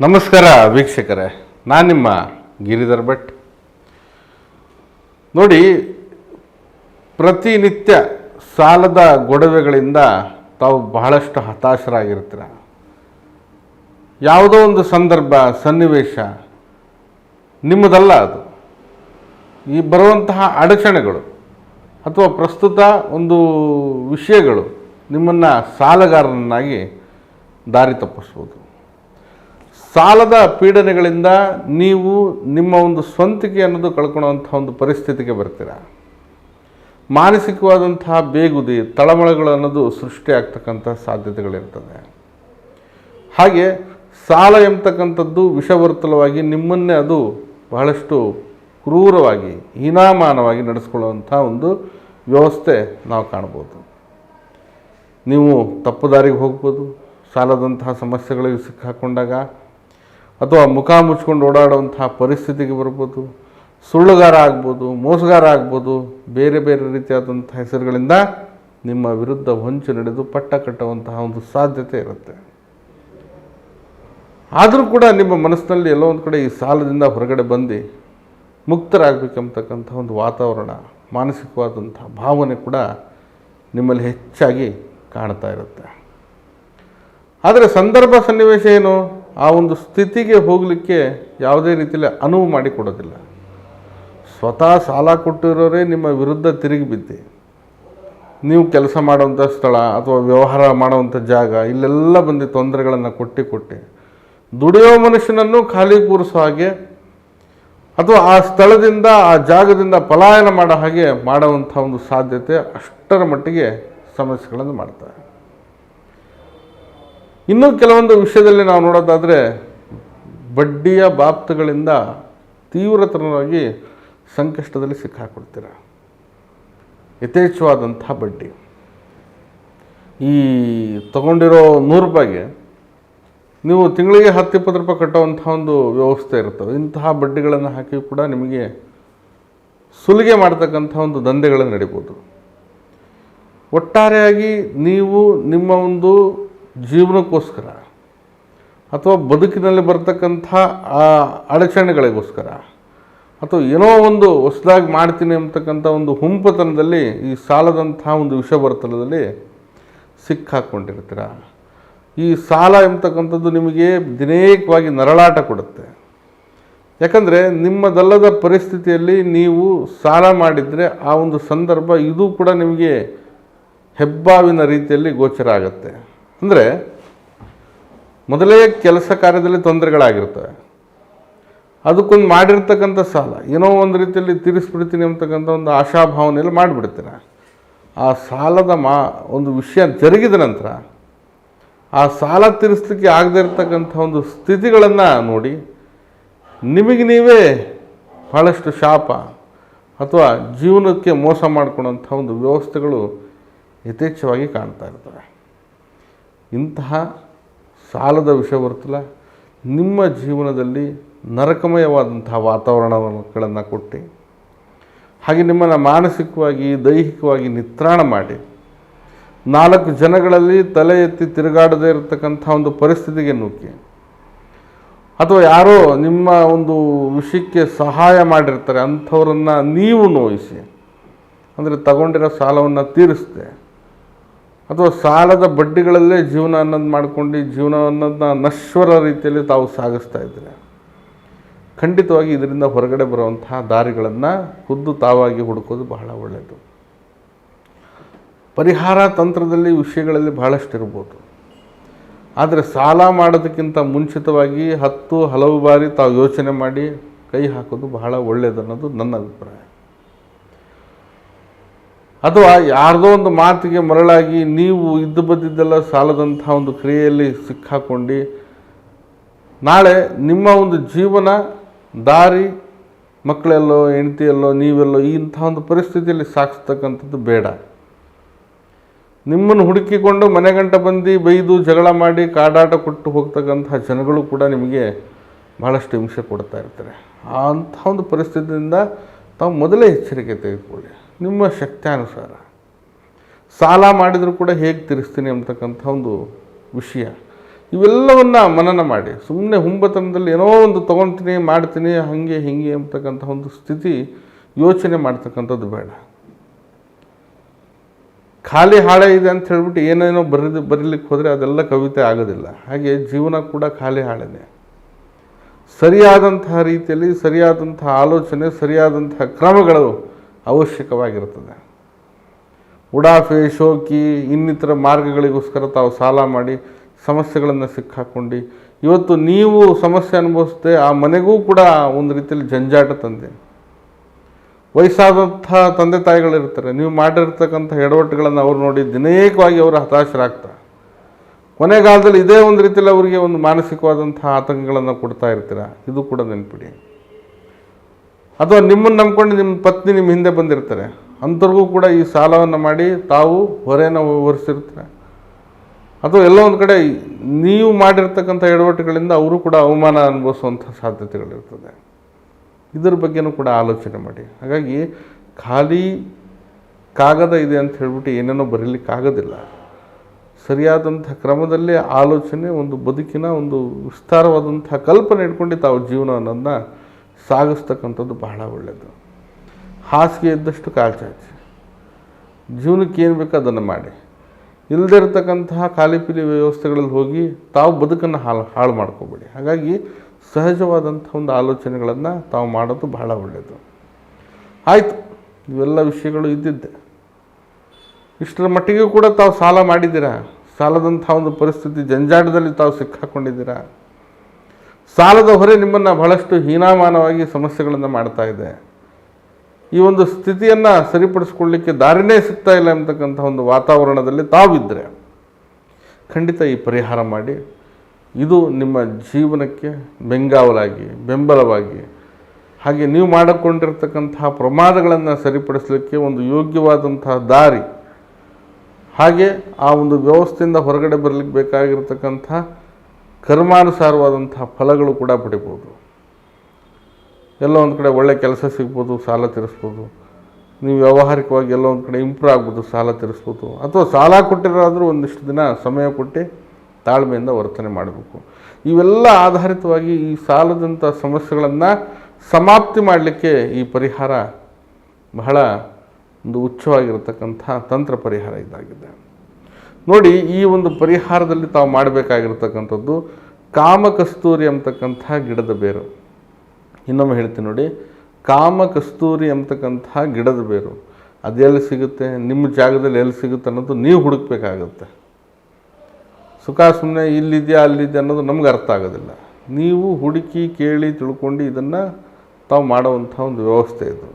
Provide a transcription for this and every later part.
ನಮಸ್ಕಾರ ವೀಕ್ಷಕರೇ, ನಾನು ನಿಮ್ಮ ಗಿರಿಧರ್ ಭಟ್. ನೋಡಿ, ಪ್ರತಿನಿತ್ಯ ಸಾಲದ ಗೊಡವೆಗಳಿಂದ ತಾವು ಬಹಳಷ್ಟು ಹತಾಶರಾಗಿರ್ತೀರ. ಯಾವುದೋ ಒಂದು ಸಂದರ್ಭ, ಸನ್ನಿವೇಶ, ನಿಮ್ಮದಲ್ಲ ಅದು. ಈ ಬರುವಂತಹ ಅಡಚಣೆಗಳು ಅಥವಾ ಪ್ರಸ್ತುತ ಒಂದು ವಿಷಯಗಳು ನಿಮ್ಮನ್ನು ಸಾಲಗಾರನನ್ನಾಗಿ ದಾರಿ ತಪ್ಪಿಸ್ಬೋದು. ಸಾಲದ ಪೀಡನೆಗಳಿಂದ ನೀವು ನಿಮ್ಮ ಒಂದು ಸ್ವಂತಿಕೆ ಅನ್ನೋದು ಕಳ್ಕೊಳ್ಳುವಂಥ ಒಂದು ಪರಿಸ್ಥಿತಿಗೆ ಬರ್ತೀರ? ಮಾನಸಿಕವಾದಂತಹ ಬೇಗುದಿ, ತಳಮಳಗಳು ಅನ್ನೋದು ಸೃಷ್ಟಿಯಾಗ್ತಕ್ಕಂಥ ಸಾಧ್ಯತೆಗಳಿರ್ತದೆ. ಹಾಗೆ ಸಾಲ ಎಂಬತಕ್ಕಂಥದ್ದು ವಿಷವರ್ತಲವಾಗಿ ನಿಮ್ಮನ್ನೇ ಅದು ಬಹಳಷ್ಟು ಕ್ರೂರವಾಗಿ, ಹೀನಾಮಾನವಾಗಿ ನಡೆಸ್ಕೊಳ್ಳುವಂಥ ಒಂದು ವ್ಯವಸ್ಥೆ ನಾವು ಕಾಣ್ಬೋದು. ನೀವು ತಪ್ಪು ದಾರಿಗೆ ಹೋಗ್ಬೋದು, ಸಾಲದಂತಹ ಸಮಸ್ಯೆಗಳಿಗೆ ಸಿಕ್ಕಾಕೊಂಡಾಗ ಅಥವಾ ಮುಖ ಮುಚ್ಕೊಂಡು ಓಡಾಡುವಂತಹ ಪರಿಸ್ಥಿತಿಗೆ ಬರ್ಬೋದು, ಸುಳ್ಳುಗಾರ ಆಗ್ಬೋದು, ಮೋಸಗಾರ ಆಗ್ಬೋದು, ಬೇರೆ ಬೇರೆ ರೀತಿಯಾದಂಥ ಹೆಸರುಗಳಿಂದ ನಿಮ್ಮ ವಿರುದ್ಧ ಹೊಂಚು ನಡೆದು ಪಟ್ಟ ಕಟ್ಟುವಂತಹ ಒಂದು ಸಾಧ್ಯತೆ ಇರುತ್ತೆ. ಆದರೂ ಕೂಡ ನಿಮ್ಮ ಮನಸ್ಸಿನಲ್ಲಿ ಎಲ್ಲೋ ಒಂದು ಕಡೆ ಈ ಸಾಲದಿಂದ ಹೊರಗಡೆ ಬಂದು ಮುಕ್ತರಾಗಬೇಕೆಂಬತಕ್ಕಂಥ ಒಂದು ವಾತಾವರಣ ಮಾನಸಿಕವಾದಂಥ ಭಾವನೆ ಕೂಡ ನಿಮ್ಮಲ್ಲಿ ಹೆಚ್ಚಾಗಿ ಕಾಣ್ತಾ ಇರುತ್ತೆ. ಆದರೆ ಸಂದರ್ಭ ಸನ್ನಿವೇಶ ಏನು? ಆ ಒಂದು ಸ್ಥಿತಿಗೆ ಹೋಗಲಿಕ್ಕೆ ಯಾವುದೇ ರೀತಿಯಲ್ಲಿ ಅನುವು ಮಾಡಿಕೊಡೋದಿಲ್ಲ. ಸ್ವತಃ ಸಾಲ ಕೊಟ್ಟಿರೋರೇ ನಿಮ್ಮ ವಿರುದ್ಧ ತಿರುಗಿ ಬಿದ್ದಿ. ನೀವು ಕೆಲಸ ಮಾಡುವಂಥ ಸ್ಥಳ ಅಥವಾ ವ್ಯವಹಾರ ಮಾಡುವಂಥ ಜಾಗ, ಇಲ್ಲೆಲ್ಲ ಬಂದು ತೊಂದರೆಗಳನ್ನು ಕೊಟ್ಟು ಕೊಟ್ಟು. ದುಡಿಯೋ ಮನುಷ್ಯನನ್ನು ಖಾಲಿ ಕೂರಿಸೋ ಹಾಗೆ, ಅಥವಾ ಆ ಸ್ಥಳದಿಂದ, ಆ ಜಾಗದಿಂದ ಪಲಾಯನ ಮಾಡೋ ಹಾಗೆ ಮಾಡುವಂಥ ಒಂದು ಸಾಧ್ಯತೆ ಅಷ್ಟರ ಮಟ್ಟಿಗೆ ಸಮಸ್ಯೆಗಳನ್ನು ಮಾಡ್ತಾರೆ. ಇನ್ನೂ ಕೆಲವೊಂದು ವಿಷಯದಲ್ಲಿ ನಾವು ನೋಡೋದಾದರೆ ಬಡ್ಡಿಯ ಬಾಪ್ತಗಳಿಂದ ತೀವ್ರತರವಾಗಿ ಸಂಕಷ್ಟದಲ್ಲಿ ಸಿಕ್ಕಾಕೊಡ್ತೀರ? ಯಥೇಚ್ಛವಾದಂಥ ಬಡ್ಡಿ. ಈ ತಗೊಂಡಿರೋ ನೂರು ರೂಪಾಯಿಗೆ ನೀವು ತಿಂಗಳಿಗೆ ಹತ್ತು ಇಪ್ಪತ್ತು ರೂಪಾಯಿ ಕಟ್ಟುವಂಥ ಒಂದು ವ್ಯವಸ್ಥೆ ಇರ್ತವೆ ಇಂತಹ ಬಡ್ಡಿಗಳನ್ನು ಹಾಕಿ ಕೂಡ ನಿಮಗೆ ಸುಲಿಗೆ ಮಾಡ್ತಕ್ಕಂಥ ಒಂದು ದಂಧೆಗಳನ್ನು ನಡಿಬೋದು. ಒಟ್ಟಾರೆಯಾಗಿ ನೀವು ನಿಮ್ಮ ಒಂದು ಜೀವನಕ್ಕೋಸ್ಕರ ಅಥವಾ ಬದುಕಿನಲ್ಲಿ ಬರ್ತಕ್ಕಂಥ ಆ ಅಡಚಣೆಗಳಿಗೋಸ್ಕರ ಅಥವಾ ಏನೋ ಒಂದು ಹೊಸದಾಗಿ ಮಾಡ್ತೀನಿ ಅಂತಕ್ಕಂಥ ಒಂದು ಹುಂಪತನದಲ್ಲಿ ಈ ಸಾಲದಂಥ ಒಂದು ವಿಷಭರ್ತನದಲ್ಲಿ ಸಿಕ್ಕಾಕ್ಕೊಂಡಿರ್ತೀರ ಈ ಸಾಲ ಎಂಬತಕ್ಕಂಥದ್ದು ನಿಮಗೆ ದಿನೇಕವಾಗಿ ನರಳಾಟ ಕೊಡುತ್ತೆ. ಯಾಕಂದರೆ ನಿಮ್ಮದಲ್ಲದ ಪರಿಸ್ಥಿತಿಯಲ್ಲಿ ನೀವು ಸಾಲ ಮಾಡಿದರೆ ಆ ಒಂದು ಸಂದರ್ಭ ಇದು ಕೂಡ ನಿಮಗೆ ಹೆಬ್ಬಾವಿನ ರೀತಿಯಲ್ಲಿ ಗೋಚರ ಆಗುತ್ತೆ. ಅಂದರೆ ಮೊದಲೇ ಕೆಲಸ ಕಾರ್ಯದಲ್ಲಿ ತೊಂದರೆಗಳಾಗಿರ್ತವೆ ಅದಕ್ಕೊಂದು ಮಾಡಿರ್ತಕ್ಕಂಥ ಸಾಲ, ಏನೋ ಒಂದು ರೀತಿಯಲ್ಲಿ ತೀರಿಸ್ಬಿಡ್ತೀನಿ ಅಂತಕ್ಕಂಥ ಒಂದು ಆಶಾಭಾವನೆಯಲ್ಲಿ ಮಾಡಿಬಿಡ್ತೀನಿ ಆ ಸಾಲದ ಮಾ, ಒಂದು ವಿಷಯ ಜರುಗಿದ ನಂತರ ಆ ಸಾಲ ತೀರಿಸ್ಲಿಕ್ಕೆ ಆಗದೇ ಇರತಕ್ಕಂಥ ಒಂದು ಸ್ಥಿತಿಗಳನ್ನು ನೋಡಿ, ನಿಮಗೆ ನೀವೇ ಭಾಳಷ್ಟು ಶಾಪ ಅಥವಾ ಜೀವನಕ್ಕೆ ಮೋಸ ಮಾಡಿಕೊಂಡಂಥ ಒಂದು ವ್ಯವಸ್ಥೆಗಳು ಯಥೇಚ್ಛವಾಗಿ ಕಾಣ್ತಾ ಇರ್ತವೆ. ಇಂತಹ ಸಾಲದ ವಿಷವರ್ತಲ ನಿಮ್ಮ ಜೀವನದಲ್ಲಿ ನರಕಮಯವಾದಂತಹ ವಾತಾವರಣಗಳನ್ನು ಕೊಟ್ಟು, ಹಾಗೆ ನಿಮ್ಮನ್ನು ಮಾನಸಿಕವಾಗಿ, ದೈಹಿಕವಾಗಿ ನಿತ್ರಾಣ ಮಾಡಿ, ನಾಲ್ಕು ಜನಗಳಲ್ಲಿ ತಲೆ ಎತ್ತಿ ತಿರುಗಾಡದೇ ಇರತಕ್ಕಂಥ ಒಂದು ಪರಿಸ್ಥಿತಿಗೆ ನುಗ್ಗಿ, ಅಥವಾ ಯಾರೋ ನಿಮ್ಮ ಒಂದು ವಿಷಯಕ್ಕೆ ಸಹಾಯ ಮಾಡಿರ್ತಾರೆ, ಅಂಥವ್ರನ್ನು ನೀವು ನೋಯಿಸಿ, ಅಂದರೆ ತಗೊಂಡಿರೋ ಸಾಲವನ್ನು ತೀರಿಸ್ದೆ ಅಥವಾ ಸಾಲದ ಬಡ್ಡಿಗಳಲ್ಲೇ ಜೀವನ ಅನ್ನೋದು ಮಾಡ್ಕೊಂಡು ಜೀವನ ಅನ್ನೋದನ್ನ ನಶ್ವರ ರೀತಿಯಲ್ಲಿ ತಾವು ಸಾಗಿಸ್ತಾ ಇದ್ದೀರ. ಖಂಡಿತವಾಗಿ ಇದರಿಂದ ಹೊರಗಡೆ ಬರುವಂತಹ ದಾರಿಗಳನ್ನು ಖುದ್ದು ತಾವಾಗಿ ಹುಡುಕೋದು ಬಹಳ ಒಳ್ಳೆಯದು ಪರಿಹಾರ ತಂತ್ರದಲ್ಲಿ ವಿಷಯಗಳಲ್ಲಿ ಬಹಳಷ್ಟು ಇರ್ಬೋದು. ಆದರೆ ಸಾಲ ಮಾಡೋದಕ್ಕಿಂತ ಮುಂಚಿತವಾಗಿ ಹತ್ತು ಹಲವು ಬಾರಿ ತಾವು ಯೋಚನೆ ಮಾಡಿ ಕೈ ಹಾಕೋದು ಬಹಳ ಒಳ್ಳೆಯದು ಅನ್ನೋದು ನನ್ನ ಅಭಿಪ್ರಾಯ. ಅಥವಾ ಯಾರ್ದೋ ಒಂದು ಮಾತಿಗೆ ಮರಳಾಗಿ ನೀವು ಇದ್ದು ಬದ್ದಿದ್ದೆಲ್ಲ ಸಾಲದಂಥ ಒಂದು ಕ್ರಿಯೆಯಲ್ಲಿ ಸಿಕ್ಕಾಕೊಂಡು, ನಾಳೆ ನಿಮ್ಮ ಒಂದು ಜೀವನ, ದಾರಿ, ಮಕ್ಕಳೆಲ್ಲೋ, ಹೆಂಡತಿಯಲ್ಲೋ, ನೀವೆಲ್ಲೋ ಇಂಥ ಒಂದು ಪರಿಸ್ಥಿತಿಯಲ್ಲಿ ಸಾಗಿಸ್ತಕ್ಕಂಥದ್ದು ಬೇಡ. ನಿಮ್ಮನ್ನು ಹುಡುಕಿಕೊಂಡು ಮನೆಗಂಟ ಬಂದು ಬೈದು ಜಗಳ ಮಾಡಿ ಕಾಡಾಟ ಕೊಟ್ಟು ಹೋಗ್ತಕ್ಕಂಥ ಜನಗಳು ಕೂಡ ನಿಮಗೆ ಭಾಳಷ್ಟು ಹಿಂಸೆ ಕೊಡ್ತಾ ಇರ್ತಾರೆ. ಅಂಥ ಒಂದು ಪರಿಸ್ಥಿತಿಯಿಂದ ತಾವು ಮೊದಲೇ ಎಚ್ಚರಿಕೆ ತೆಗೆದುಕೊಳ್ಳಿ. ನಿಮ್ಮ ಶಕ್ತ್ಯಾನುಸಾರ. ಸಾಲ ಮಾಡಿದರೂ ಕೂಡ ಹೇಗೆ ತೀರಿಸ್ತೀನಿ ಅಂತಕ್ಕಂಥ ಒಂದು ವಿಷಯ. ಇವೆಲ್ಲವನ್ನು ಮನನ ಮಾಡಿ. ಸುಮ್ಮನೆ ಹುಂಬತನದಲ್ಲಿ ಏನೋ ಒಂದು ತೊಗೊಳ್ತೀನಿ ಮಾಡ್ತೀನಿ, ಹಾಗೆ, ಹೀಗೆ ಅಂತಕ್ಕಂಥ ಒಂದು ಸ್ಥಿತಿ ಯೋಚನೆ ಮಾಡ್ತಕ್ಕಂಥದ್ದು ಬೇಡ. ಖಾಲಿ ಹಾಳೆ ಇದೆ ಅಂತ ಹೇಳ್ಬಿಟ್ಟು ಏನೇನೋ ಬರೆದು, ಬರೀಲಿಕ್ಕೆ ಹೋದರೆ ಅದೆಲ್ಲ ಕವಿತೆ ಆಗೋದಿಲ್ಲ. ಹಾಗೆ ಜೀವನ ಕೂಡ ಖಾಲಿ ಹಾಳೆನೇ. ಸರಿಯಾದಂತಹ ರೀತಿಯಲ್ಲಿ ಸರಿಯಾದಂತಹ ಆಲೋಚನೆ, ಸರಿಯಾದಂತಹ ಕ್ರಮಗಳು ಅವಶ್ಯಕವಾಗಿರುತ್ತದೆ. ಉಡಾಫೆ, ಶೋಕಿ, ಇನ್ನಿತರ ಮಾರ್ಗಗಳಿಗೋಸ್ಕರ ತಾವು ಸಾಲ ಮಾಡಿ ಸಮಸ್ಯೆಗಳನ್ನು ಸಿಕ್ಕಾಕ್ಕೊಂಡು ಇವತ್ತು ನೀವು ಸಮಸ್ಯೆ ಅನುಭವಿಸ್ದೆ ಆ ಮನೆಗೂ ಕೂಡ ಒಂದು ರೀತಿಯಲ್ಲಿ ಜಂಜಾಟ ತಂದೆ. ವಯಸ್ಸಾದಂಥ ತಂದೆ ತಾಯಿಗಳಿರ್ತಾರೆ. ನೀವು ಮಾಡಿರ್ತಕ್ಕಂಥ ಎಡವಟ್ಟುಗಳನ್ನು ಅವ್ರು ನೋಡಿ ದಿನೇಕವಾಗಿ ಅವರು ಹತಾಶರಾಗ್ತಾರೆ. ಕೊನೆಗಾಲದಲ್ಲಿ ಇದೇ ಒಂದು ರೀತಿಯಲ್ಲಿ ಅವರಿಗೆ ಒಂದು ಮಾನಸಿಕವಾದಂಥ ಆತಂಕಗಳನ್ನು ಕೊಡ್ತಾ ಇರ್ತೀರ. ಇದು ಕೂಡ ನೆನ್ಪಿಡಿ. ಅಥವಾ ನಿಮ್ಮನ್ನು ನಂಬ್ಕೊಂಡು ನಿಮ್ಮ ಪತ್ನಿ ನಿಮ್ಮ ಹಿಂದೆ ಬಂದಿರ್ತಾರೆ. ಅಂಥವ್ರಿಗೂ ಕೂಡ ಈ ಸಾಲವನ್ನು ಮಾಡಿ ತಾವು ಹೊರೆನ ಹೊರಿಸಿರ್ತಾರೆ ಅಥವಾ ಎಲ್ಲೋ ಒಂದು ಕಡೆ ನೀವು ಮಾಡಿರ್ತಕ್ಕಂಥ ಎಡವಟ್ಟುಗಳಿಂದ ಅವರು ಕೂಡ ಅವಮಾನ ಅನುಭವಿಸುವಂಥ ಸಾಧ್ಯತೆಗಳಿರ್ತದೆ. ಇದ್ರ ಬಗ್ಗೆನೂ ಕೂಡ ಆಲೋಚನೆ ಮಾಡಿ. ಹಾಗಾಗಿ ಖಾಲಿ ಕಾಗದ ಇದೆ ಅಂತ ಹೇಳ್ಬಿಟ್ಟು ಏನೇನೋ ಬರೀಲಿಕ್ಕಾಗೋದಿಲ್ಲ ಸರಿಯಾದಂಥ ಕ್ರಮದಲ್ಲಿ ಆಲೋಚನೆ, ಒಂದು ಬದುಕಿನ ಒಂದು ವಿಸ್ತಾರವಾದಂಥ ಕಲ್ಪನೆ ಇಟ್ಕೊಂಡು ತಾವು ಜೀವನವನ್ನು ಸಾಗಿಸ್ತಕ್ಕಂಥದ್ದು ಬಹಳ ಒಳ್ಳೆಯದು ಹಾಸಿಗೆ ಇದ್ದಷ್ಟು ಕಾಲ್ಚಾಚಿ ಜೀವನಕ್ಕೆ ಏನು ಬೇಕೋ ಅದನ್ನು ಮಾಡಿ. ಇಲ್ಲದೇ ಇರತಕ್ಕಂತಹ ಖಾಲಿ ಪೀಲಿ ವ್ಯವಸ್ಥೆಗಳಲ್ಲಿ ಹೋಗಿ ತಾವು ಬದುಕನ್ನು ಹಾಳು ಹಾಳು ಮಾಡ್ಕೋಬೇಡಿ. ಹಾಗಾಗಿ ಸಹಜವಾದಂಥ ಒಂದು ಆಲೋಚನೆಗಳನ್ನು ತಾವು ಮಾಡೋದು ಬಹಳ ಒಳ್ಳೆಯದು ಆಯಿತು, ಇವೆಲ್ಲ ವಿಷಯಗಳು ಇದ್ದಿದ್ದೆ. ಇಷ್ಟರ ಮಟ್ಟಿಗೆ ಕೂಡ ತಾವು ಸಾಲ ಮಾಡಿದ್ದೀರಾ? ಸಾಲದಂಥ ಒಂದು ಪರಿಸ್ಥಿತಿ ಜಂಜಾಟದಲ್ಲಿ ತಾವು ಸಿಕ್ಕಾಕೊಂಡಿದ್ದೀರಾ? ಸಾಲದ ಹೊರೆ ನಿಮ್ಮನ್ನು ಬಹಳಷ್ಟು ಹೀನಾಮಾನವಾಗಿ ಸಮಸ್ಯೆಗಳನ್ನು ಮಾಡ್ತಾ ಇದೆ. ಈ ಒಂದು ಸ್ಥಿತಿಯನ್ನು ಸರಿಪಡಿಸ್ಕೊಳ್ಳಿಕ್ಕೆ ದಾರಿನೇ ಸಿಗ್ತಾ ಇಲ್ಲ ಎಂಬತಕ್ಕಂಥ ಒಂದು ವಾತಾವರಣದಲ್ಲಿ ತಾವಿದ್ದರೆ ಖಂಡಿತ ಈ ಪರಿಹಾರ ಮಾಡಿ. ಇದು ನಿಮ್ಮ ಜೀವನಕ್ಕೆ ಬೆಂಗಾವಲಾಗಿ, ಬೆಂಬಲವಾಗಿ, ಹಾಗೆ ನೀವು ಮಾಡಿಕೊಂಡಿರ್ತಕ್ಕಂತಹ ಪ್ರಮಾದಗಳನ್ನು ಸರಿಪಡಿಸಲಿಕ್ಕೆ ಒಂದು ಯೋಗ್ಯವಾದಂತಹ ದಾರಿ, ಹಾಗೆ ಆ ಒಂದು ವ್ಯವಸ್ಥೆಯಿಂದ ಹೊರಗಡೆ ಬರಲಿಕ್ಕೆ ಬೇಕಾಗಿರ್ತಕ್ಕಂಥ ಕರ್ಮಾನುಸಾರವಾದಂತಹ ಫಲಗಳು ಕೂಡ ಪಡಿಬೋದು. ಎಲ್ಲ ಒಂದು ಕಡೆ ಒಳ್ಳೆ ಕೆಲಸ ಸಿಗ್ಬೋದು, ಸಾಲ ತೀರಿಸ್ಬೋದು. ನೀವು ವ್ಯಾವಹಾರಿಕವಾಗಿ ಎಲ್ಲ ಒಂದು ಕಡೆ ಇಂಪ್ರೂವ್ ಆಗ್ಬೋದು, ಸಾಲ ತೀರಿಸ್ಬೋದು. ಅಥವಾ ಸಾಲ ಕೊಟ್ಟಿರೋದ್ರೂ ಒಂದಿಷ್ಟು ದಿನ ಸಮಯ ಕೊಟ್ಟು ತಾಳ್ಮೆಯಿಂದ ವರ್ತನೆ ಮಾಡಬೇಕು. ಇವೆಲ್ಲ ಆಧಾರಿತವಾಗಿ ಈ ಸಾಲದಂಥ ಸಮಸ್ಯೆಗಳನ್ನು ಸಮಾಪ್ತಿ ಮಾಡಲಿಕ್ಕೆ ಈ ಪರಿಹಾರ ಬಹಳ ಒಂದು ಉಚ್ಚವಾಗಿರತಕ್ಕಂಥ ತಂತ್ರ ಪರಿಹಾರ ಇದಾಗಿದೆ. ನೋಡಿ, ಈ ಒಂದು ಪರಿಹಾರದಲ್ಲಿ ತಾವು ಮಾಡಬೇಕಾಗಿರ್ತಕ್ಕಂಥದ್ದು ಕಾಮಕಸ್ತೂರಿ ಅಂತಕ್ಕಂಥ ಗಿಡದ ಬೇರು. ಇನ್ನೊಮ್ಮೆ ಹೇಳ್ತೀನಿ ನೋಡಿ, ಕಾಮಕಸ್ತೂರಿ ಅಂತಕ್ಕಂಥ ಗಿಡದ ಬೇರು ಅದೆಲ್ಲಿ ಸಿಗುತ್ತೆ, ನಿಮ್ಮ ಜಾಗದಲ್ಲಿ ಎಲ್ಲಿ ಸಿಗುತ್ತೆ ಅನ್ನೋದು ನೀವು ಹುಡುಕ್ಬೇಕಾಗುತ್ತೆ. ಸುಖ ಸುಮ್ಮನೆ ಇಲ್ಲಿದೆಯಾ ಅಲ್ಲಿದೆ ಅನ್ನೋದು ನಮ್ಗೆ ಅರ್ಥ ಆಗೋದಿಲ್ಲ. ನೀವು ಹುಡುಕಿ, ಕೇಳಿ, ತಿಳ್ಕೊಂಡು ಇದನ್ನು ತಾವು ಮಾಡುವಂಥ ಒಂದು ವ್ಯವಸ್ಥೆ ಇದು.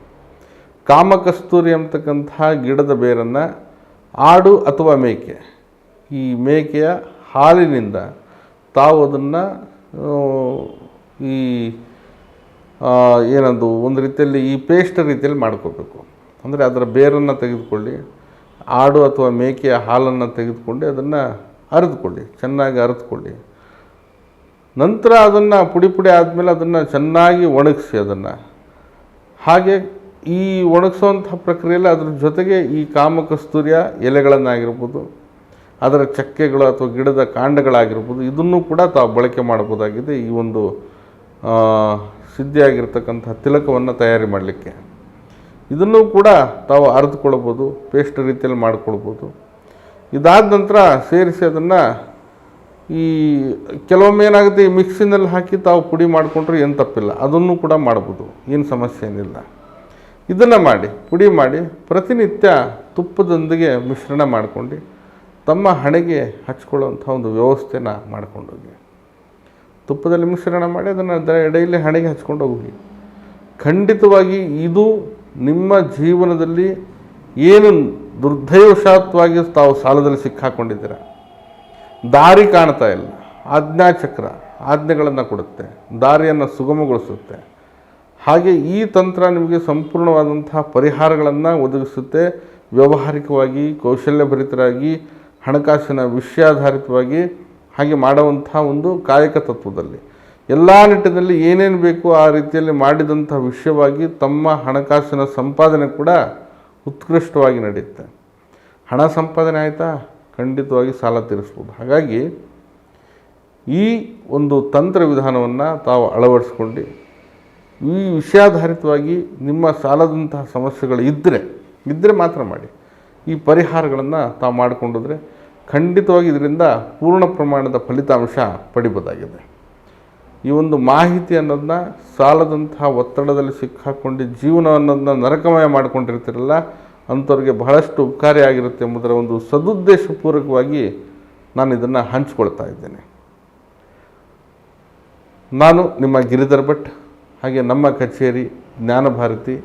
ಕಾಮಕಸ್ತೂರಿ ಅಂತಕ್ಕಂಥ ಗಿಡದ ಬೇರನ್ನು ಆಡು ಅಥವಾ ಮೇಕೆ. ಈ ಮೇಕೆಯ ಹಾಲಿನಿಂದ ತಾವು ಅದನ್ನು ಈ ಏನದು, ಒಂದು ರೀತಿಯಲ್ಲಿ ಈ ಪೇಸ್ಟ್ ರೀತಿಯಲ್ಲಿ ಮಾಡ್ಕೋಬೇಕು. ಅಂದರೆ ಅದರ ಬೇರನ್ನು ತೆಗೆದುಕೊಳ್ಳಿ, ಆಡು ಅಥವಾ ಮೇಕೆಯ ಹಾಲನ್ನು ತೆಗೆದುಕೊಂಡು ಅದನ್ನು ಅರೆದುಕೊಳ್ಳಿ, ಚೆನ್ನಾಗಿ ಅರೆದುಕೊಳ್ಳಿ. ನಂತರ ಅದನ್ನು ಪುಡಿ ಪುಡಿ ಆದಮೇಲೆ ಅದನ್ನು ಚೆನ್ನಾಗಿ ಒಣಗಿಸಿ ಅದನ್ನು. ಹಾಗೆ ಈ ಒಣಗಿಸುವಂಥ ಪ್ರಕ್ರಿಯೆಯಲ್ಲಿ ಅದ್ರ ಜೊತೆಗೆ ಈ ಕಾಮಕಸ್ತೂರಿಯ ಎಲೆಗಳನ್ನಾಗಿರ್ಬೋದು ಅದರ ಚಕ್ಕೆಗಳು ಅಥವಾ ಗಿಡದ ಕಾಂಡಗಳಾಗಿರ್ಬೋದು, ಇದನ್ನು ಕೂಡ ತಾವು ಬಳಕೆ ಮಾಡ್ಬೋದಾಗಿದೆ ಈ ಒಂದು ಸಿದ್ಧಿಯಾಗಿರ್ತಕ್ಕಂಥ ತಿಲಕವನ್ನು ತಯಾರಿ ಮಾಡಲಿಕ್ಕೆ. ಇದನ್ನು ಕೂಡ ತಾವು ಅರೆದುಕೊಳ್ಬೋದು ಪೇಸ್ಟ್ ರೀತಿಯಲ್ಲಿ ಮಾಡ್ಕೊಳ್ಬೋದು ಇದಾದ ನಂತರ ಸೇರಿಸಿ ಅದನ್ನು ಈ, ಕೆಲವೊಮ್ಮೆ ಏನಾಗುತ್ತೆ, ಈ ಮಿಕ್ಸಿನಲ್ಲಿ ಹಾಕಿ ತಾವು ಪುಡಿ ಮಾಡಿಕೊಂಡ್ರೆ ಏನು ತಪ್ಪಿಲ್ಲ, ಅದನ್ನು ಕೂಡ ಮಾಡ್ಬೋದು, ಏನು ಸಮಸ್ಯೆ ಏನಿಲ್ಲ. ಇದನ್ನು ಮಾಡಿ, ಪುಡಿ ಮಾಡಿ, ಪ್ರತಿನಿತ್ಯ ತುಪ್ಪದೊಂದಿಗೆ ಮಿಶ್ರಣ ಮಾಡ್ಕೊಂಡು ತಮ್ಮ ಹಣೆಗೆ ಹಚ್ಕೊಳ್ಳುವಂಥ ಒಂದು ವ್ಯವಸ್ಥೆನ ಮಾಡ್ಕೊಂಡೋಗಿ. ತುಪ್ಪದಲ್ಲಿ ಮಿಶ್ರಣ ಮಾಡಿ ಅದನ್ನು ಎಡೆಯಲ್ಲಿ ಹಣೆಗೆ ಹಚ್ಕೊಂಡು ಹೋಗಿ. ಖಂಡಿತವಾಗಿ ಇದು ನಿಮ್ಮ ಜೀವನದಲ್ಲಿ ಏನು ದುರ್ದೈವಶಾತ್ವಾಗಿ ತಾವು ಸಾಲದಲ್ಲಿ ಸಿಕ್ಕಾಕೊಂಡಿದ್ದೀರ? ದಾರಿ ಕಾಣ್ತಾ ಇಲ್ಲ. ಆಜ್ಞಾಚಕ್ರ, ಆಜ್ಞೆಗಳನ್ನು ಕೊಡುತ್ತೆ. ದಾರಿಯನ್ನು ಸುಗಮಗೊಳಿಸುತ್ತೆ. ಹಾಗೆ ಈ ತಂತ್ರ ನಿಮಗೆ ಸಂಪೂರ್ಣವಾದಂತಹ ಪರಿಹಾರಗಳನ್ನು ಒದಗಿಸುತ್ತೆ. ವ್ಯಾವಹಾರಿಕವಾಗಿ, ಕೌಶಲ್ಯಭರಿತರಾಗಿ ಹಣಕಾಸಿನ ವಿಷಯಾಧಾರಿತವಾಗಿ ಹಾಗೆ ಮಾಡುವಂಥ ಒಂದು ಕಾಯಕ ತತ್ವದಲ್ಲಿ. ಎಲ್ಲ ನಿಟ್ಟಿನಲ್ಲಿ ಏನೇನು ಬೇಕು ಆ ರೀತಿಯಲ್ಲಿ ಮಾಡಿದಂಥ ವಿಷಯವಾಗಿ ತಮ್ಮ ಹಣಕಾಸಿನ ಸಂಪಾದನೆ ಕೂಡ ಉತ್ಕೃಷ್ಟವಾಗಿ ನಡೆಯುತ್ತೆ. ಹಣ ಸಂಪಾದನೆ ಆಯಿತಾ? ಖಂಡಿತವಾಗಿ ಸಾಲ ತೀರಿಸ್ಬೋದು. ಹಾಗಾಗಿ ಈ ಒಂದು ತಂತ್ರ ವಿಧಾನವನ್ನು ತಾವು ಅಳವಡಿಸ್ಕೊಂಡು ಈ ವಿಷಯಾಧಾರಿತವಾಗಿ ನಿಮ್ಮ ಸಾಲದಂತಹ ಸಮಸ್ಯೆಗಳು ಇದ್ದರೆ ಇದ್ದರೆ ಮಾತ್ರ ಮಾಡಿ. ಈ ಪರಿಹಾರಗಳನ್ನು ತಾವು ಮಾಡಿಕೊಂಡಿದ್ರೆ ಖಂಡಿತವಾಗಿ ಇದರಿಂದ ಪೂರ್ಣ ಪ್ರಮಾಣದ ಫಲಿತಾಂಶ ಪಡಿಬೋದಾಗಿದೆ. ಈ ಒಂದು ಮಾಹಿತಿ ಅನ್ನೋದನ್ನ ಸಾಲದಂತಹ ಒತ್ತಡದಲ್ಲಿ ಸಿಕ್ಕಾಕೊಂಡು ಜೀವನ ಅನ್ನೋದನ್ನ ನರಕಮಯ ಮಾಡಿಕೊಂಡಿರ್ತಿರಲ್ಲ, ಅಂಥವ್ರಿಗೆ ಬಹಳಷ್ಟು ಉಪಕಾರಿಯಾಗಿರುತ್ತೆ ಎಂಬುದರ ಒಂದು ಸದುದ್ದೇಶಪೂರ್ವಕವಾಗಿ ನಾನು ಇದನ್ನು ಹಂಚ್ಕೊಳ್ತಾ ಇದ್ದೇನೆ. ನಾನು ನಿಮ್ಮ ಗಿರಿಧರ್ ಭಟ್, ಹಾಗೆ ನಮ್ಮ ಕಚೇರಿ ಜ್ಞಾನಭಾರತಿ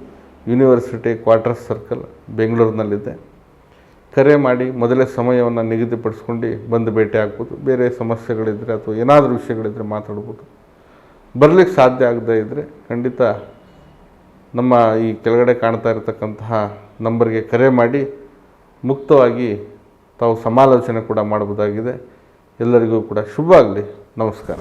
ಯೂನಿವರ್ಸಿಟಿ ಕ್ವಾರ್ಟರ್ಸ್ ಸರ್ಕಲ್ ಬೆಂಗಳೂರಿನಲ್ಲಿದೆ ಕರೆ ಮಾಡಿ ಮೊದಲೇ ಸಮಯವನ್ನು ನಿಗದಿಪಡಿಸ್ಕೊಂಡು ಬಂದು ಭೇಟಿ ಆಗ್ಬೋದು. ಬೇರೆ ಸಮಸ್ಯೆಗಳಿದ್ದರೆ ಅಥವಾ ಏನಾದರೂ ವಿಷಯಗಳಿದ್ದರೆ ಮಾತಾಡ್ಬೋದು. ಬರಲಿಕ್ಕೆ ಸಾಧ್ಯ ಆಗದೇ ಇದ್ದರೆ ಖಂಡಿತ ನಮ್ಮ ಈ ಕೆಳಗಡೆ ಕಾಣ್ತಾ ಇರತಕ್ಕಂತಹ ನಂಬರ್ಗೆ ಕರೆ ಮಾಡಿ ಮುಕ್ತವಾಗಿ ತಾವು ಸಮಾಲೋಚನೆ ಕೂಡ ಮಾಡ್ಬೋದಾಗಿದೆ. ಎಲ್ಲರಿಗೂ ಕೂಡ ಶುಭ ಆಗಲಿ. ನಮಸ್ಕಾರ.